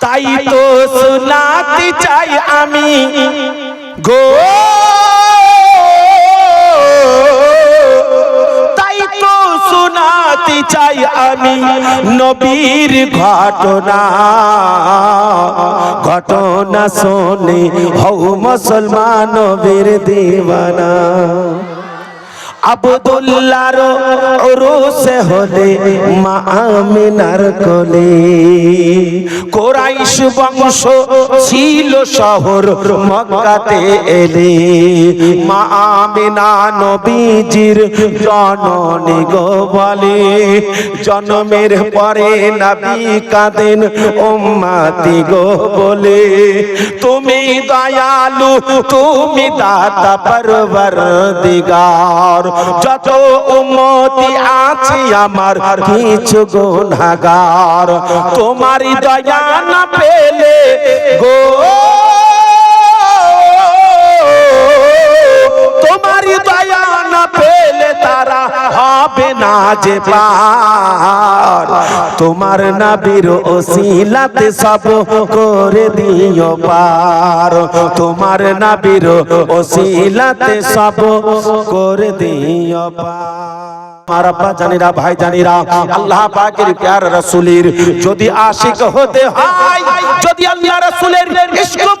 তাই তো শোনাতে চাই আমি। গো। তাই তো শোনাতে চাই আমি নবীর ঘটনা। ঘটনা শোনে হও মুসলমান নবীর দিওয়ানা আবদুল্লাহর ওরসে হলে মা আমিনার কোলে। কোরাইশ বংশ ছিল শহর মক্কাতে এলে। মা আমিনা নবীজির জননী গো বলে, জন্মের পরে নবী কাঁদেন উম্মাতি গো বলে। তুমি দয়ালু, তুমি দাতা পরবর দিগার যত উম্মতি আছে আমার কিছু গুনাহগার তোমারই দয়া না পেলে গো না পেলে তারা হবে না যে পার। তোমার নাবির ওসিলাতে সব করে দিও পার। তোমার নাবির ওসিলাতে সব করে দিও পার। আব্বা জানিরা, ভাই জানিরা, আল্লাহ পাকের প্যার রাসূলের যদি আশিক হতে হয়, যদি আল্লাহ রাসূলের ইশক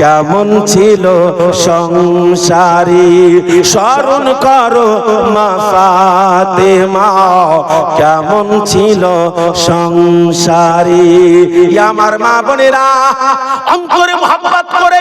কেমন ছিল সংসারী? স্মরণ করো মা ফাতেমা, কেমন ছিল সংসারী? আমার মা বোনেরা, অন্তরে মোহাম্মত করে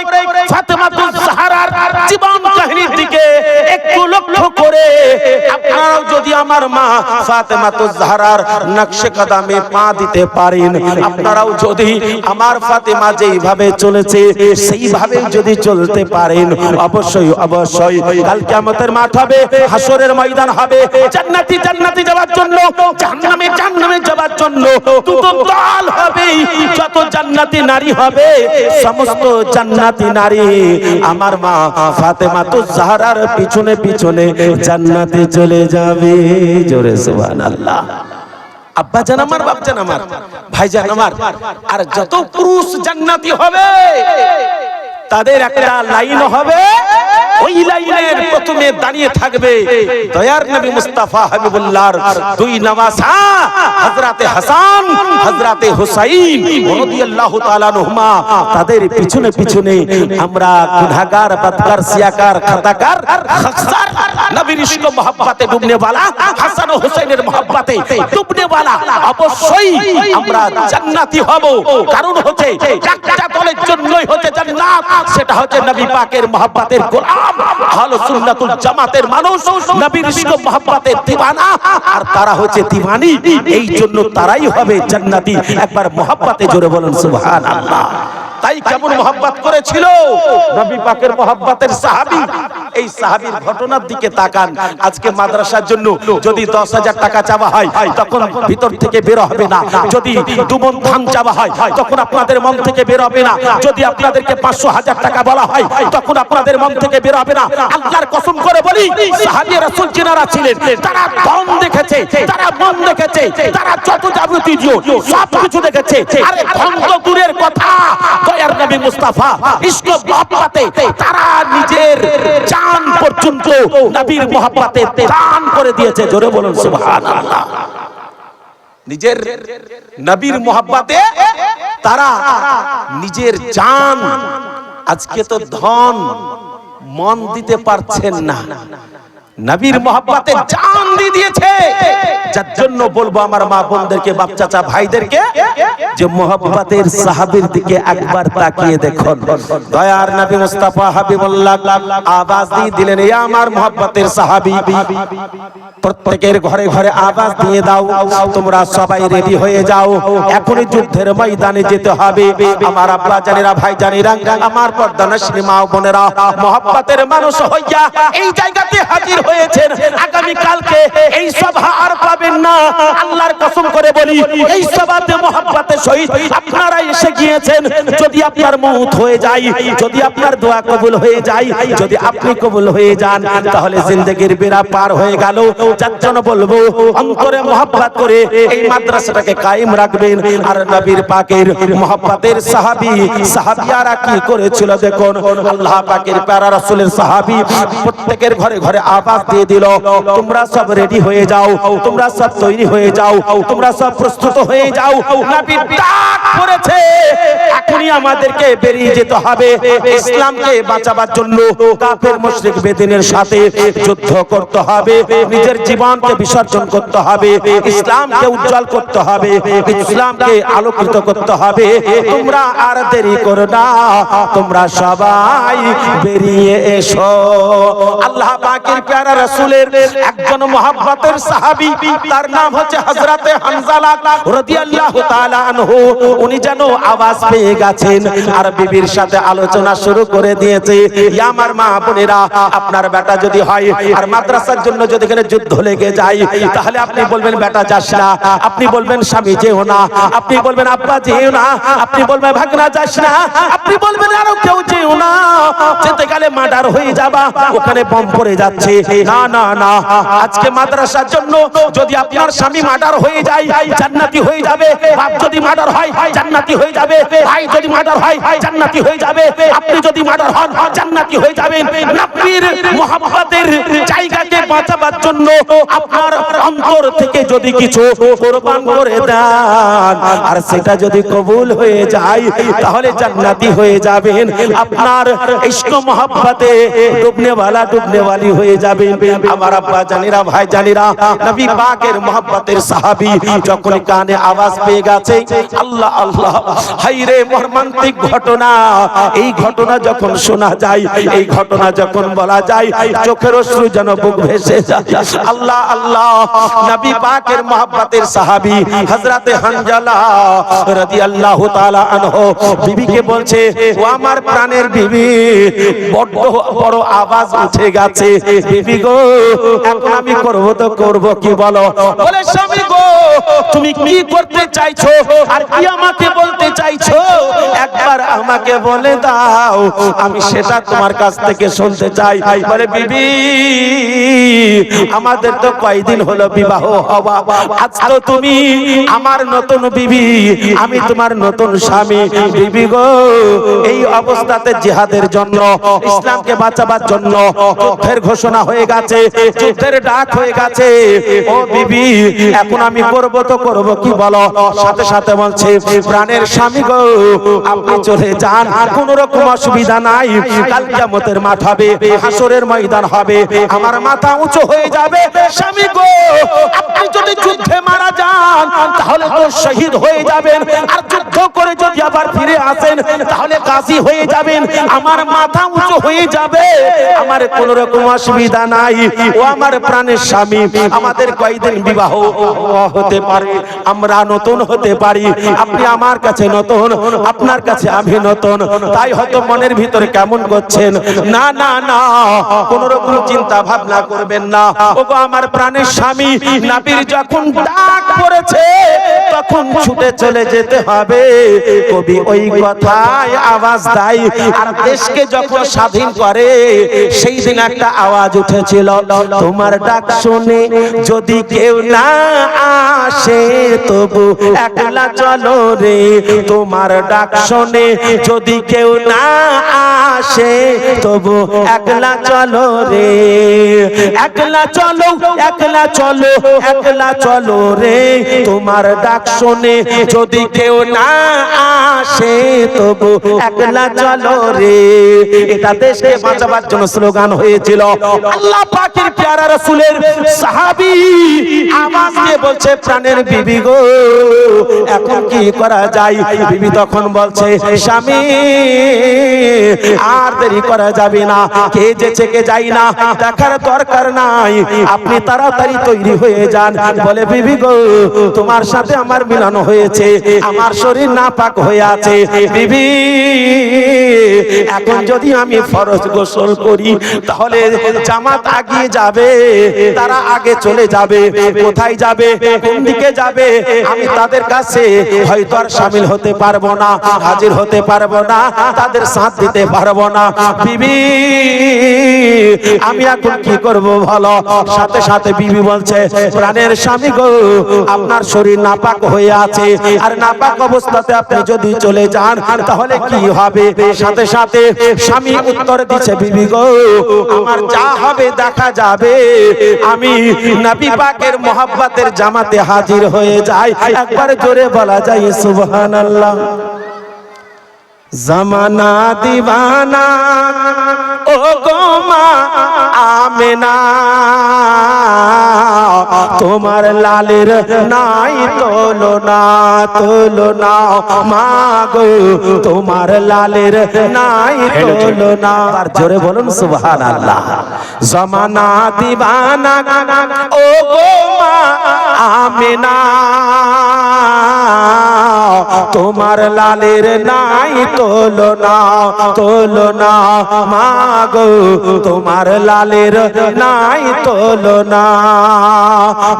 যদি আমার মা ফাতেমাতুল জাহরার নকশে কদমে পা দিতে পারেন, আপনারাও যদি আমার ফাতেমা যেইভাবে চলেছে, সেইভাবে যদি চলতে পারেন, অবশ্যই অবশ্যই। কাল কিয়ামতের মাঠ হবে হাসরের ময়দান হবে, জান্নাতি জান্নাতি যাওয়ার জন্য, জাহান্নামে জাহান্নামে যাওয়ার জন্য দুটো দল হবে, যত জান্নাতি নারী হবে, সমস্ত জান্নাতি নারী। আমার মা ফাতেমা তো জাহরার পিছনে পিছনে জান্নাতে চলে যাবে। জোরে সুবহানাল্লাহ। আব্বা জান আমার, বাপ জান আমার, ভাই জান আমার, আর যত পুরুষ জান্নাতি হবে, তাদের একটা লাইন হবে। ওই লাইনের প্রথমে দাঁড়িয়ে থাকবে দয়ার নবী মুস্তাফা হাবিবুল্লাহর দুই নওয়াসা হযরতে হাসান হযরতে হুসাইন রাদিয়াল্লাহু তাআলা আনহুমা তাদের পিছনে পিছনে আমরা গুনাহগার বদকার সিয়াকার খাতাকার খাকসার নবীর ইশক মোহাব্বতে ডুবনে वाला হাসান ও হুসাইনের মোহাব্বতে ডুবনে वाला অবশ্যই আমরা জান্নাতি হব কারণ হচ্ছে একটা দলের জন্যই হচ্ছে জান্নাত সেটা হচ্ছে নবী পাকের মোহাব্বতের গোলাম আহলে সুন্নাতুল জামাতের মানুষ, নবীর ইশক মহব্বতে দিওয়ানা আর তারা হচ্ছে দিওয়ানি এই জন্য তারাই হবে জান্নাতি। একবার মহব্বতে জোরে বলেন, সুবহানাল্লাহ। তাই কেমন মোহাব্বত করেছিল? নবী পাকের মোহাব্বতের সাহাবী। এই সাহাবীর ঘটনার দিকে তাকান। আজকে মাদ্রাসার জন্য যদি দশ হাজার টাকা চাওয়া হয়, তখন ভিতর থেকে বের হবে না। যদি দুমন ধান চাওয়া হয়, তখন আপনাদের মন থেকে বের হবে না। যদি আপনাদেরকে পাঁচশো হাজার টাকা বলা হয়, তখন আপনাদের মন থেকে বের হবে না। আল্লাহর কসম করে বলি, সাহাবী রাসূল যিনারা ছিলেন, তারা ধন দেখেছে, তারা মন দেখেছে, তারা যত যাবতীয় সব কিছু দেখেছে। আরে ধন তো দূরের কথা দয়ার নবী মুস্তাফা তারা নিজের পর্যন্ত নবীর করে দিয়েছে। জোরে বলুন নিজের নবীর তারা নিজের আজকে তো ধন মন দিতে পারছেন না। নবীর মহব্বতে দিয়ে দিয়েছে। যার জন্য বলব আমার মা বোনদেরকে, বাপ চাচা ভাইদেরকে যে মোহাম্মতের দিকে একবার তাকিয়ে দেখুন। দয়ার নবী মুস্তাফা হাবিবুল্লাহ, আওয়াজ দিয়ে দিলেন ইয়া আমার মোহাম্মতের সাহাবী, প্রত্যেকের ঘরে ঘরে আওয়াজ দিয়ে দাও, তোমরা সবাই রেডি হয়ে যাও, এখনই যুদ্ধের ময়দানে যেতে হবে। আমার আব্বা জানেরা, ভাই জানেরা, আমার পর্দানশ্রী মা বোনেরা মোহাম্মতের মানুষ হইয়া এই জায়গাতে হাজির হয়েছেন। আগামী কালকে এই সভা আর পাবেন না। আল্লাহর কসম করে বলি, এই সভাতে মোহাম্মতের সহিত আপনারা এসে গিয়েছেন। যদি আপনার মৌত হয়ে যায়, যদি আপনার দোয়া কবুল হয়ে যায়, যদি আপনি কবুল হয়ে যান, তাহলে জিন্দগির বেড়া পার হয়ে গেল। যার জন্য বলব, অন্তরে মোহাব্বত করে এই মাদ্রাসাটাকে কায়েম রাখবেন। আর নবীর পাকের মোহাব্বতের সাহাবী, সাহাবিয়ারা কি করেছিল দেখুন। আল্লাহ পাকের প্যারা রাসূলের সাহাবী প্রত্যেকের ঘরে ঘরে আওয়াজ দিয়ে দিল, তোমরা সব রেডি হয়ে যাও, তোমরা সব তৈরি হয়ে যাও, তোমরা সব প্রস্তুত হয়ে যাও। নবী ডাক করেছে। এখনই আমাদেরকে বেরিয়ে যেতে হবে। ইসলামকে বাঁচাবার জন্য কাফের, মুশরিক, বেদিনের সাথে যুদ্ধ করতে হবে। নিজের জীবনকে বিসর্জন করতে হবে। ইসলামকে উজ্জ্বল করতে হবে। ইসলামকে আলোকিত করতে হবে। তোমরা আর দেরি করো না। তোমরা সবাই বেরিয়ে এসো। আল্লাহ পাকের প্যারা রাসূলের একজন মহাব্বতের সাহাবী, তার নাম হচ্ছে হযরতে হানজালা রাদিয়াল্লাহু তাআলা উনি যেন আওয়াজ পেয়ে গেছেন। আর বিবির সাথে আলোচনা শুরু করে দিয়েছে। আমার মা বোনেরা, আপনার বেটা যদি হয় আর মাদ্রাসার জন্য যদি এখানে যুদ্ধ লেগে যায়, তাহলে আপনি বলবেন, বেটা, যাস না। আপনি বলবেন, স্বামী, যেও না। আপনি বলবেন, আব্বা, যেও না। আপনি বলবেন, ভাগনা, যাস না। আপনি বলবেন, আরও কেউ যেও না। যেতে গেলে মার্ডার হয়ে যাবা, ওখানে বম পড়ে যাচ্ছে। না না না। আজকে মাদ্রাসার জন্য যদি আপনার স্বামী মার্ডার হয়ে যায়, জান্নাতি হয়ে যাবে। যদি মার্ডার হয় জান্নাতি হয়ে যাবে ভাই যদি মার্ডার হয় জান্নাতি হয়ে যাবে আপনি যদি মার্ডার হন জান্নাতি হয়ে যাবেন নবীর মোহাম্মদের জায়গাকে বাঁচাবার জন্য আপনার অন্তর থেকে যদি কিছু কোরবান করে দেন আর সেটা যদি কবুল হয়ে যায় তাহলে জান্নাতি হয়ে যাবেন আপনার ইশক মোহাম্মতে ডুবনে वाला ডুবনে वाली হয়ে যাবেন আমার আব্বা জানিরা ভাই জানিরা নবী পাকের মোহাম্মতের সাহাবী যখন কানে আওয়াজ পেয়ে গেছে আল্লাহ আল্লাহ। হাই রে মর্মান্তিক ঘটনা। এই ঘটনা যখন শোনা যায়, এই ঘটনা যখন বলা যায়, চোখের অশ্রু যেন বুক ভেসে যায়। আল্লাহ আল্লাহ। নবী পাকের মোহাম্মতের সাহাবী হযরতে হানজালা রাদিয়াল্লাহু তাআলা আনহু বিবিকে বলছে, ও আমার প্রাণের বিবি বড় বড় আওয়াজ উঠে গেছে। বিবি গো, এখন আমি করব তো করব, কি বলো? বলে, স্বামী গো, তুমি কি করতে চাইছো? আর কি আমাকে বলতে একবার আমাকে বলে দাও, আমি সেটা তোমার কাছ থেকে শুনতে চাই। বলে, বিবি, আমাদের তো কয়দিন হলো বিবাহ হওয়া। আজ তো তুমি আমার নতুন বিবি, আমি তোমার নতুন স্বামী। বিবি গো, এই অবস্থাতে জিহাদের জন্য, ইসলামকে বাঁচাবার জন্য যুদ্ধের ঘোষণা হয়ে গেছে, যুদ্ধের ডাক হয়ে গেছে। ও বিবি, এখন আমি করব তো করব, কি বলো? সাথে সাথে বলছে, প্রাণের স্বামী গো আপনি চলে যান কোন রকম অসুবিধা নাই। কাল কিয়ামতের মাঠ হবে হাসরের ময়দান হবে। আমার মাথা উঁচু হয়ে যাবে। স্বামী গো আপনি যদি যুদ্ধে মারা যান তাহলে তো শহীদ হয়ে যাবেন। আর যুদ্ধ করে যদি আবার ফিরে আসেন তাহলে কাজী হয়ে যাবেন। আমার মাথা উঁচু হয়ে যাবে। আমার কোন রকম অসুবিধা নাই। ও আমার প্রাণের স্বামী আমাদের কয়দিন বিবাহ হতে পারে? আমরা নতুন হতে পারি। আপনি আমার কাছে নতুন আপনার কাছে আমি নতুন। তাই হয়তো মনের ভিতরে কেমন করছেন? না না না কোন রকম চিন্তা ভাবনা করবেন না। ওগো, আমার প্রাণের স্বামী নাবির যখন ডাক পড়েছে, তখন ছুটে চলে যেতে হবে। কবি ওই কথায় আওয়াজ দেয়, আর দেশকে যখন স্বাধীন করে, সেই দিন একটা আওয়াজ উঠেছিল। তোমার ডাক শুনে যদি কেউ না আসে, তবু একলা চলো রে। তোমার ডাক শুনে যদি কেউ না আসে, তবু একলা চলো রে। একলা চলো একলা চলো একলা চলো রে। তোমার ডাক শুনে যদি কেউ না আসে, তবু একলা চলো রে। এটা দেশকে বাঁচাবার জন্য স্লোগান হয়েছিল। আল্লাহ পাকের প্যারা রাসূলের সাহাবী দিয়ে বলছে, প্রাণের বিবি গো, এখন কি করা যায়? বিবি তখন বলছে, স্বামী আর দেরি করা যাবে না। কে যেছে কে যাই না, দেখার দরকার নাই। আপনি তাড়াতাড়ি তৈরি হয়ে যান। বলে, বিবি গো, তোমার সাথে আমার মিলন হয়েছে। আমার শরীর না পাক হয়ে আছে। বিবি, এখন যদি আমি ফরজ গোসল করি, তাহলে জামাত আগিয়ে যাবে। তারা আগে চলে যাবে। কোথায় যাবে? কোন দিকে যাবে? আমি তাদের কাছে হয়তো আর সামিল হতে পারব না, হাজির হতে পারব না, তাদের সাথ দিতে পারব না। বিবি, আমি এখন কি করব ভালো সাথে সাথে বিবি বলছে, প্রাণের স্বামী গো, আপনার শরীর নাপাক হয়ে আছে। আর নাপাক অবস্থাতে আপনি যদি চলে যান, তাহলে কি হবে? সাথে সাথে স্বামী উত্তর দিচ্ছে বিবি গো, আমার যা হবে দেখা যাবে। আমি নবী পাকের মোহাব্বতের জামাতে হাজির হয়ে যাই। একবার জোরে বলা যায়, সুবহানাল্লাহ। জামানা দিবানা ও গোমা আমেনা। তোমার লালের নাই তোলো না তোলো না মা গো তোমার লালের নাই তোলো না আর জোরে বলুন সুবহানাল্লাহ। জামানা দিবানা, ও গোমা আমেনা। তোমার লালের নাই তোলো না তোলো না মাগো তোমার লালের নাই তোলো না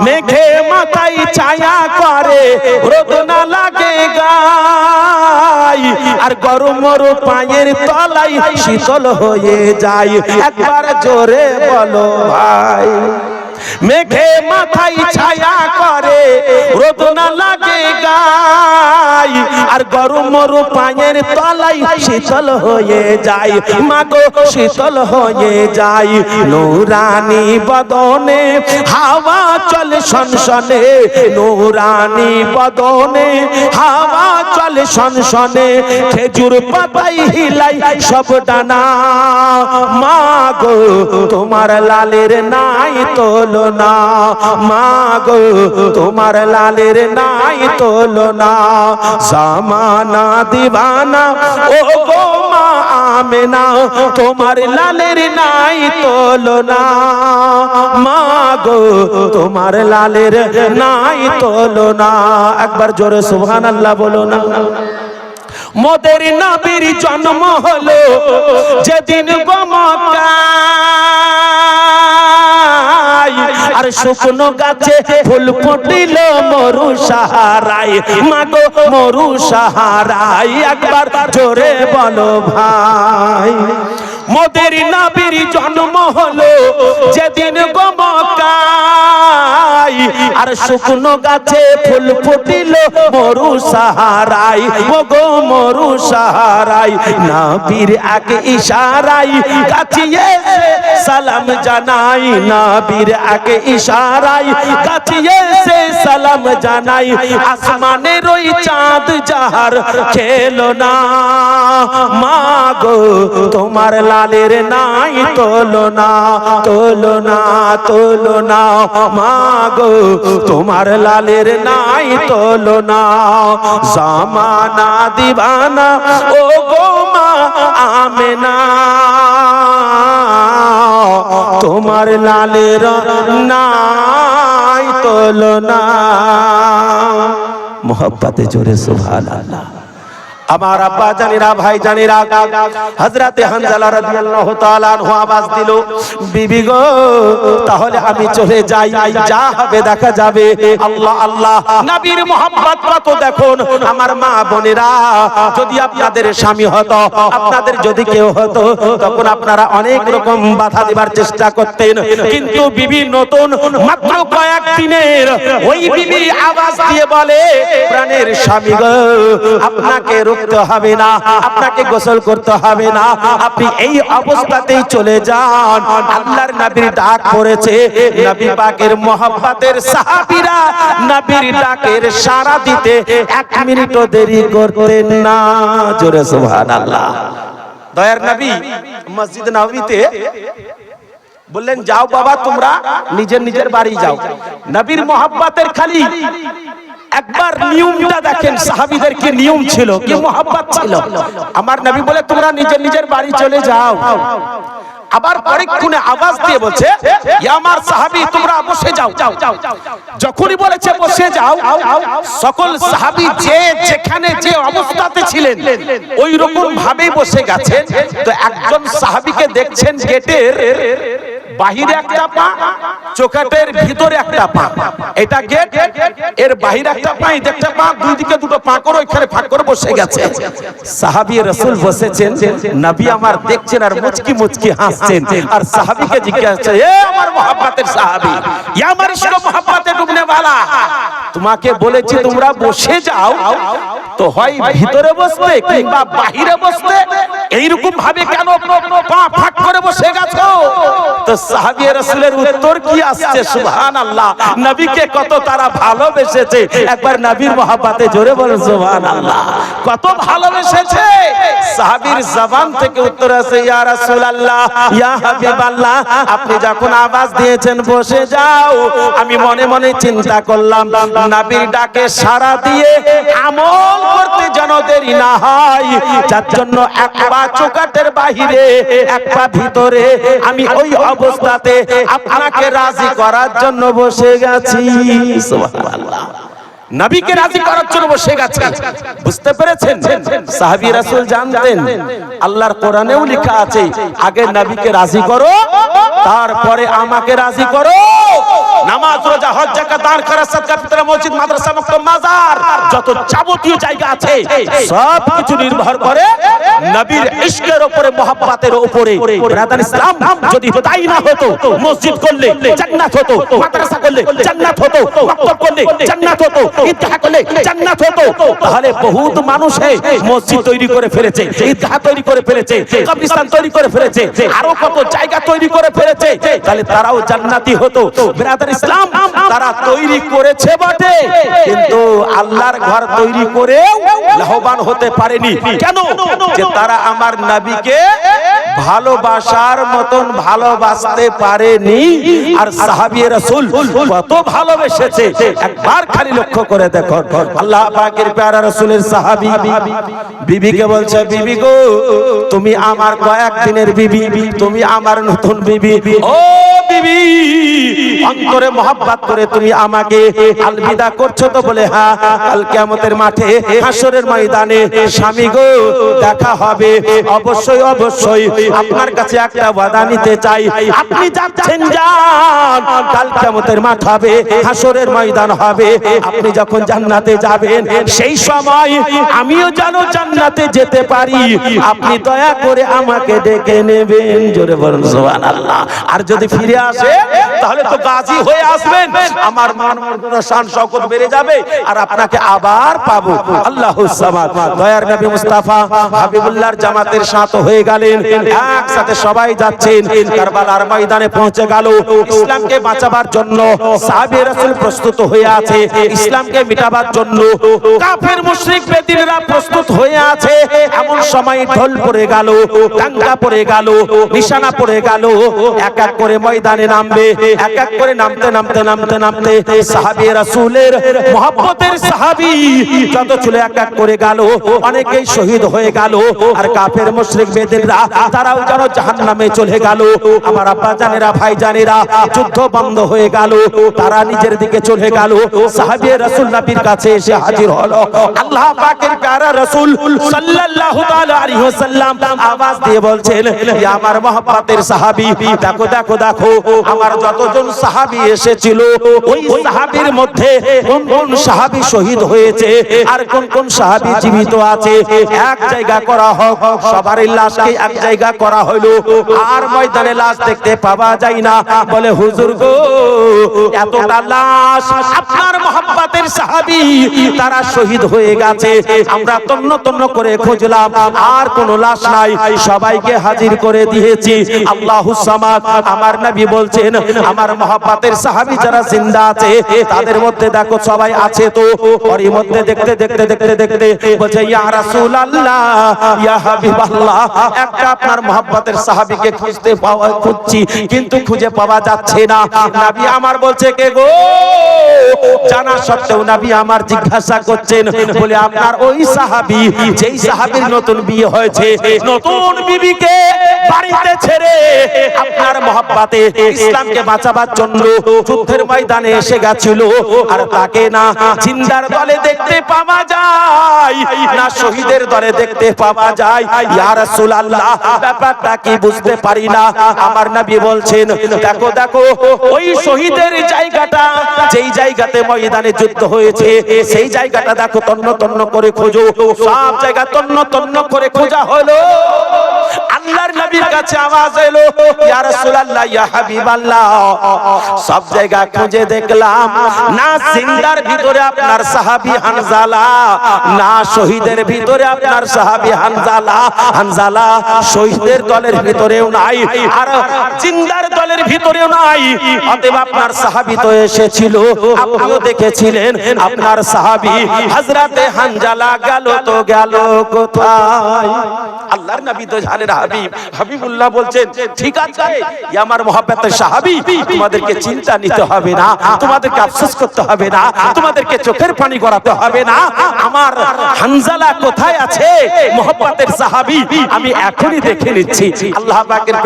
মেঘে মাথায় ছায়া করে রোদ না লাগে গাই, আর গরম পায়ের তলাই শীতল হয়ে যায়। একবার জোরে বলো ভাই। মেঘে মাথায় ছায়া করে, রোদ না লাগে গাই, আর গরম পায়ের তলাই শীতল হয়ে যায়। মাগো, শীতল হয়ে যায়। নৌরানি বদনে হাওয়া চলে সনসনে, নৌরানি বদনে হাওয়া চলে সনসনে, খেজুর পাতাই হিলাই সব ডানা। মাগো, তোমার লালের নাই তোলো না মাগো, তোমার লালের নাই তোলো না সামানা দিবানা ও গো মা আমেনা, তোমার লালের নাই তোলো না মাগো, তোমার লালের নাই তোলো না একবার জোরে সুবহানাল্লাহ বলো না মোদের নবীর জন্ম হলো যেদিন আর শুকনো গাছে ফুল ফুটিল মরু সাহারাই মাগো মরু সাহারাই একবার জোরে বলো ভাই। মোদের নবীর জন্ম হলো যেদিন গমকায় আর শুকনো গাছে ফুল ফুটিল মরু সাহারাই ও গো মরু সাহারাই নাবির আগে ইশারাই কাছিয়ে সালাম জানাই। নাবির আগে ইশারাই কাছিয়ে সে সালাম জানাই। আসমানের ওই চাঁদ যাহার খেলো না। মাগো তোমার লালের নাই তোলো না তোলো না তোলো না মাগো, তোমার লালের নাই তোলো না জামানা দিবানা, ও গো মা আমেনা। তোমার লালের নাই তোলো না মোহব্বতে জোরে সুবহানাল্লাহ। আমার আব্বা জানিরা, ভাই জানিরা, হযরতে হানজালা রাদিয়াল্লাহু তাআলা আনহু আওয়াজ দিল, বিবি গো, তাহলে আমি চলে যাই, যা হবে দেখা যাবে, আল্লাহ আল্লাহ, নবীর মোহাম্মত কত দেখুন, আমার মা বোনেরা, যদি আপনাদের স্বামী হতো, আপনাদের যদি কেউ হতো, তখন আপনারা অনেক রকম বাধা দেবার চেষ্টা করতেন, কিন্তু বিবি নতুন, মাত্র কয়েক দিনের, ওই বিবি আওয়াজ দিয়ে বলে, প্রাণের স্বামী গো, আপনাকে রুখতে হবে না, আপনাকে গোসল করতে হবে না। আপনি এই অবস্থাতেই চলে যান। আল্লাহর নবীর ডাক পড়েছে, নবী পাকের মোহাব্বতের সাহাবীরা নবীর ডাকের সাড়া দিতে এক মিনিটও দেরি করতেন না। জোরে সুবহানাল্লাহ। দয়ার নবী, মসজিদ নববীতে বললেন, যাও বাবা, তোমরা নিজের নিজের বাড়ি যাও। নবীর মোহাব্বতের খালি একবার নিয়মটা দেখেন, সাহাবিদের কি নিয়ম ছিল, কি মোহাব্বত ছিল? আমার নবী বলে, তোমরা নিজের নিজের বাড়ি চলে যাও। আবার পরীক্ষণে আওয়াজ দিয়ে বলছে আমার সাহাবি, তোমরা বসে যাও। যখনই বলেছে, বসে যাও, সকল সাহাবী যে যেখানে যে অবস্থাতে ছিলেন ওই রকম ভাবেই বসে গেছেন। তো একজন সাহাবীকে দেখছেন গেটের বাহিরে একটা পা চোকাটের ভিতরে একটা পা। এটা গেটের বাহিরে একটা পা, এই একটা পা, দুই দিকে দুটো পা করে ওইখানে ফাঁক করে বসে গেছে। সাহাবী রাসূল বসেছেন, নবী আমার দেখছেন আর মুচকি মুচকি হাসছেন। আর সাহাবীকে জিজ্ঞাসা এ আমার মোহাব্বতের সাহাবী, ইয়া আমার ইশক মোহাব্বতে ডুবনে वाला তোমাকে বলেছি তোমরা বসে যাও, তো হয় ভিতরে বসবে কিংবা বাহিরে বসতে এইরকম ভাবে কেন পা ফাঁক করে বসে গেছো? তো সাহাবী রাসূলের উত্তর কি আসছে? সুবহানাল্লাহ। নবীকে কত তারা ভালোবেসেছে। একবার নবীর মহব্বতে জোরে বলো, সুবহানাল্লাহ। কত ভালোবেসেছে। সাহাবীর জবান থেকে উত্তর আছে ইয়া রাসূলুল্লাহ, ইয়া হাবিবাল্লাহ, আপনি যখন আওয়াজ দিয়েছেন, বসে যাও। আমি মনে মনে চিন্তা করলাম, নবীর ডাকে সাড়া দিয়ে আমল করতে যেন দেরি না হয়। যার জন্য এক পা চোকাটের বাহিরে, এক পা ভিতরে, আমি ওই অবস্থাতে আপনাকে রাজি করার জন্য বসে গেছি। নবীকে রাজি করার জন্য বসে বুঝতে পেরেছেন? সাহাবী রাসূল জানতেন, আল্লাহর কোরআনেও লেখা আছে, আগে নবীকে রাজি করো, তারপরে আমাকে রাজি করো। নামাজ, রোজা, হজ, যাকাত, দান করা সাদকা, ফিতরা, মসজিদ, মাদ্রাসা, মক্তব, মাজার, যত যাবতীয় জায়গা আছে সব কিছু নির্ভর করে নবীর ইশকের উপরে, মোহাব্বতের উপরে। ব্রাদার ইসলাম, যদি তাই না হতো, মসজিদ করলে জান্নাত হতো, মাদ্রাসা করলে জান্নাত হতো, মক্তব করলে জান্নাত হতো, ঈদগাহ করলে জান্নাত হতো, তাহলে বহুত মানুষ মসজিদ তৈরি করে ফেলেছে, ঈদগাহ তৈরি করে ফেলেছে, কবরস্থান তৈরি করে ফেলেছে, আরও কত জায়গা তৈরি করে ফেলেছে, তাহলে তারাও জান্নাতি হতো। ব্রাদার ইসলাম তারা তৈরি করেছে বটে, কিন্তু আল্লাহর ঘর তৈরি করে লাভবান হতে পারেনি। কেন? যে তারা আমার নবীকে ভালোবাসার মতন ভালোবাসতে পারেনি। আর সাহাবী রাসূল কত ভালোবেসেছে, একবার খালি লক্ষ্য করে দেখো আল্লাহ পাকের প্যারা রাসূলের সাহাবী বিবিকে বলছে, বিবি গো, তুমি আমার কয়েক দিনের বিবি, তুমি আমার নতুন বিবি। ও বিবি, অন্তরে মহাব্বত করে তুমি আমাকে আলবিদা করছ তো বলে হ্যাঁ কাল কিয়ামতের মাঠে হাসরের ময়দানে স্বামী গো, দেখা হবে। অবশ্যই অবশ্যই আপনার কাছে একটা ওয়াদা নিতে চাই। আপনি যাচ্ছেন যান, কাল কিয়ামতের মাঠ হবে হাসরের ময়দান হবে। আপনি যখন জান্নাতে যাবেন, সেই সময় আমিও যেন জান্নাতে যেতে পারি। আপনি দয়া করে আমাকে ডেকে নেবেন। জোরে বলুন, সুবহানাল্লাহ। আর যদি ফিরে আসে তাহলে তো গাজী হয়ে আসবেন। আমার মান মর্যাদা শান শওকত বেড়ে যাবে আর আপনাকে আবার পাবো। আল্লাহু দয়ার নবী মুস্তাফা হাবিবুল্লাহর জামাতের সাথে হয়ে গেলেন। একসাথে সবাই যাচ্ছেন। কারবালার ময়দানে পৌঁছে গেল। ইসলামকে বাঁচাবার জন্য সাহাবী রাসূল প্রস্তুত হয়ে আছে। ইসলামকে মিটাবার জন্য কাফের মুশরিক বেদিনরা প্রস্তুত হয়ে আছে। এমন সময় ঢোল পড়ে গেল ডাঙ্গা পড়ে গেল নিশানা পড়ে গেল। এক এক করে ময়দানে নামবে। এক এক করে নামতে নামতে নামতে নামতে সাহাবী রাসূলের মহব্বতের সাহাবী যত চলে এক এক করে গেল, অনেকেই শহীদ হয়ে গেল। আর কাফের, মুশরিক বেদিনরা তারাও যেন জাহান্নামে চলে গেল। আমার আব্বা জানেরা, ভাই জানেরা, যুদ্ধ বন্ধ হয়ে গেল। তারা নিজের দিকে চলে গেল। সাহাবী রাসূল নবীর কাছে এসে হাজির হলো। আল্লাহ পাকের প্যারা রাসূল সাল্লাল্লাহু আলাইহি ওয়াসাল্লাম আওয়াজ দিয়ে বলছেন আমার মহব্বতের সাহাবী, দেখো দেখো দেখো, আমার যতজন সাহাবী এসেছিল? ওই সাহাবীর মধ্যে কোন কোন সাহাবী শহীদ হয়েছে? আর কোন কোন সাহাবী জীবিত আছে? এক জায়গা করা হোক সবার লাশকে এক জায়গা করা হলো আর ময়দানে লাশ দেখতে পাওয়া যায় না। বলে, হুজুর গো, এতটা লাশ আপনার মহব্বতের সাহাবী, তারা শহীদ হয়ে গেছে। আমরা তন্ন তন্ন করে খুঁজলাম, আর কোন লাশ নাই। সবাইকে হাজির করে দিয়েছি। আল্লাহু আমার নবী বলছেন আমার মহব্বতের সাহাবী যারা জিন্দা আছে, তাদের মধ্যে দেখো সবাই আছে তো। ওরই মধ্যে দেখতে দেখতে দেখতে দেখতে বলছে, ইয়া রাসূলুল্লাহ, ইয়া হাবিবাল্লাহ। একটা আপনার মহব্বতের সাহাবীকে খুঁজতে পাওয়া, খুঁজছি, কিন্তু খুঁজে পাওয়া যাচ্ছে না। নবী আমার বলছে, কে গো? জানা সত্ত্বেও নবী আমার জিজ্ঞাসা করছেন, বলে, আপনার ওই সাহাবী, যেই সাহাবীর নতুন বিয়ে হয়েছে, নতুন বিবিকে বাড়িতে ছেড়ে আপনার মহব্বতে ইসলামকে বাঁচাবার জন্য যুদ্ধের ময়দানে এসে গেছিল। আর তাকে না জিন্দার দলে দেখতে পাওয়া যায়, না শহীদের দলে দেখতে পাওয়া যায়। ইয়া রাসূলুল্লাহ, ব্যাপারটা কি বুঝতে পারি না। আমার নবী বলছেন, দেখো দেখো, ওই শহীদের জায়গাটা, যেই জায়গাতে ময়দানে যুদ্ধ হয়েছে, সেই জায়গাটা দেখো, তন্ন তন্ন করে খোঁজো। সব জায়গা তন্ন তন্ন করে খোঁজা হলো। আল্লাহর নবীর কাছে আওয়াজ এলো, ইয়া রাসূলুল্লাহ, ইয়া হাবিবাল্লাহ। সব জায়গা খুঁজে দেখলাম, না জিন্দার ভিতরে আপনার সাহাবী হানজালা, না শহীদের ভিতরে আপনার সাহাবী হানজালা। হানজালা শহীদের দলের ভিতরেও নাই, আর জিন্দার দলের ভিতরেও নাই। অতএব আপনার সাহাবী তো এসেছিল, আপনিও দেখেছিলেন, আপনার সাহাবী হযরতে হানজালা গেল তো গেল কোথায়? আল্লাহর নবী তো জানেন চোখের পানি গড়াতে হবে না। আমার হানজালা কোথায় আছে? মহব্বতের সাহাবী, আমি এখনই দেখে নিচ্ছি। আল্লাহ পাকের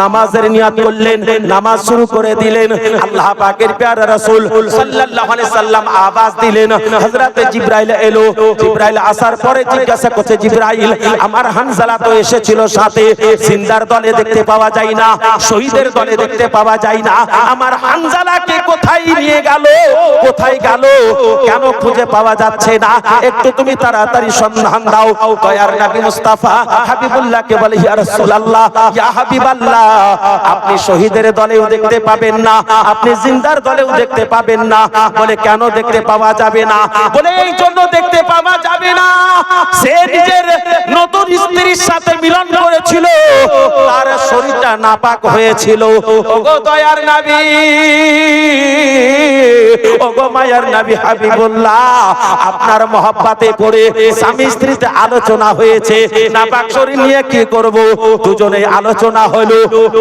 নামাজের নিয়াত করলেন, নামাজ শুরু করে দিলেন। আল্লাহ পাকের প্যারা রাসূল সাল্লাল্লাহু আলাইহি দিলেন, হযরতে জিবরাইল এলো। জিবরাইল আসার পরে জিজ্ঞাসা করছে জিবরাইল, আমার হানজালা তো এসেছিল সাথে। জিন্দার দলে দেখতে পাওয়া যায় না, শহীদের দলে দেখতে পাওয়া যায় না। আমার হানজালাকে কোথায় নিয়ে গেল? কোথায় গেল? কেন খুঁজে পাওয়া যাচ্ছে না? একটু তুমি তাড়াতাড়ি সন্ধান দাও। দয়ার নবী মুস্তাফা হাবিবুল্লাহকে বলে, ইয়া রাসূলুল্লাহ, ইয়া হাবিবাল্লাহ, আপনি শহীদের দলেও দেখতে পাবেন না, আপনি জিন্দার দলেও দেখতে পাবেন না। বলে, কেন দেখতে পাওয়া যাবে না? বলে এই জন্য দেখতে পাওয়া যাবে না। সে নিজের নতুন স্ত্রীর সাথে মিলন করেছিল। নাপাক হয়েছিল। ওগো দয়ার নবী, ওগো মায়ার নবী হাবিবুল্লাহ, আপনার মহব্বতে পড়ে স্বামী স্ত্রীতে আলোচনা হয়েছে। নাপাক শরীর নিয়ে কি করব? দুজনে আলোচনা হলো,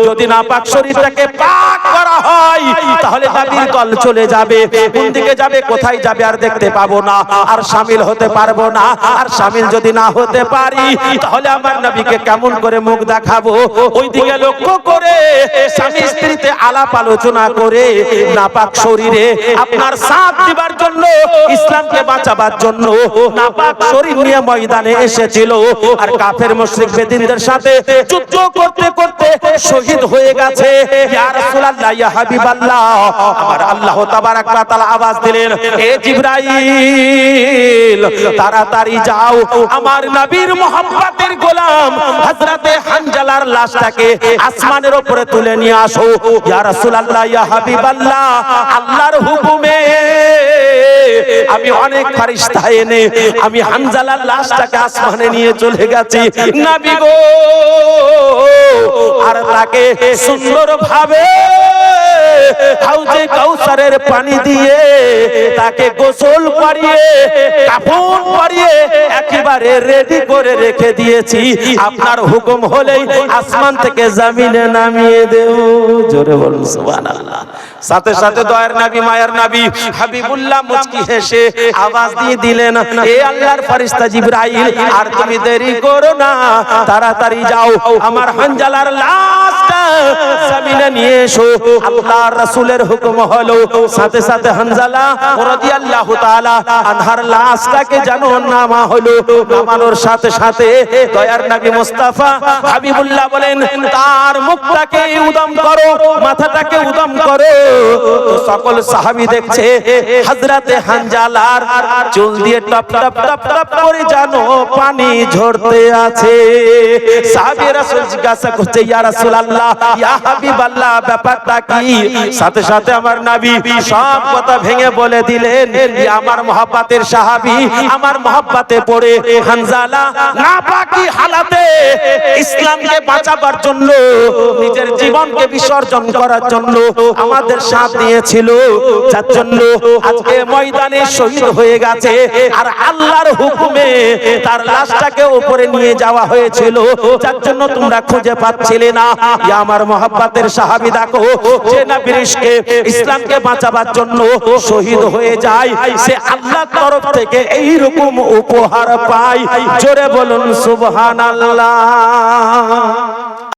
যদি নাপাক শরীরটাকে পাক করা হয়, তাহলে নবীর দল চলে যাবে। কোন দিকে যাবে, কোথায় যাবে আর দেখতে পাবো না। আর শামিল হতে পারব না। আর শামিল যদি না হতে পারি, তাহলে আমার নবীকে কেমন করে মুখ দেখাবো? ওই দিকে লক্ষ্য করে স্বামী স্ত্রীতে আলাপ আলোচনা করে নাপাক শরীরে আপনার সাথ দিবার জন্য, ইসলামকে বাঁচাবার জন্য নাপাক শরীর নিয়ে ময়দানে এসেছিল। আর কাফের মুশরিক বেদিনদের সাথে যুদ্ধ করতে করতে শহীদ হয়ে গেছে। আমার আল্লাহ তাবারাক ওয়া আওয়াজ দিলেন, এ জিবরাইল, তাড়াতাড়ি যাও। আমার নবীর মোহাম্মতের গোলাম হযরতে হানজালার লাশটাকে আসমানের উপরে তুলে নিয়ে আসো। ইয়া রাসূলুল্লাহ ইয়া হাবিবাল্লাহ আল্লাহর হুকুমে। আমি অনেক ফারিস্তা এনে আমি হানজালার লাশটাকে আসমানে নিয়ে চলে গেছি। নবী গো, আর তাকে সুন্দর ভাবে হাউজে কাউসারের পানি দিয়ে তাকে গোসল একেবারে রেডি করে রেখে দিয়েছি। আপনার হুকুম হলেই আসমান থেকে জমিনে নামিয়ে দেও জোরে বলুন, সুবহানাল্লাহ। সাথে সাথে দয়ার নবী, মায়ার নবী, হাবিবুল্লাহ হেসে আওয়াজ দিয়ে দিলেন, এ আল্লাহর ফেরেশতা জিবরাইল, আর তুমি দেরি করো না, তাড়াতাড়ি যাও, আমার হানজালার লাশটা জমিনে নিয়ে এসো। আল্লাহর রাসূলের হুকুম হলো, সাথে সাথে হানজালা রাদিয়াল্লাহু তাআলা আনহার লাশটাকে জানো নামা হলো, নামানোর সাথে সাথে দয়ার নবী মুস্তাফা হাবিবুল্লাহ বলেন, তার মুখটাকে উদম করো, মাথাটাকে উদম করো। সকল সাহাবী দেখছে হযরতে হানজালার চুল দিয়ে টপ টপ টপ টপ করে জানো পানি ঝরতে আছে। সাহাবী রাসূল জিজ্ঞাসা করছে, ইয়া রাসূলুল্লাহ, ইয়া হাবিবাল্লাহ, ব্যাপারটা কি? সাথে সাথে আমার নবী সব কথা ভেঙে বলে দিলেন আমার মহব্বতের সাহাবী, আমার মহব্বতে পড়ে হানজালা না পাকি হালাতে ইসলামকে বাঁচাবার জন্য, নিজের জীবনকে বিসর্জন করার জন্য আমাদের সাথ দিয়েছিল যার জন্য আজকে ময়দানে শহীদ হয়ে গেছে। আর আল্লাহর হুকুমে তার লাশটাকে উপরে নিয়ে যাওয়া হয়েছিল। যার জন্য তোমরা খুঁজে পাচ্ছিলে না। আমার মহাব্বাতের সাহাবী দেখো, যে না বিরিশকে ইসলামকে বাঁচাবার জন্য শহীদ হয়ে যায়, সে আল্লাহর তরফ থেকে এই রকম উপহার পায়। জোরে বলুন, সুবহানাল্লাহ।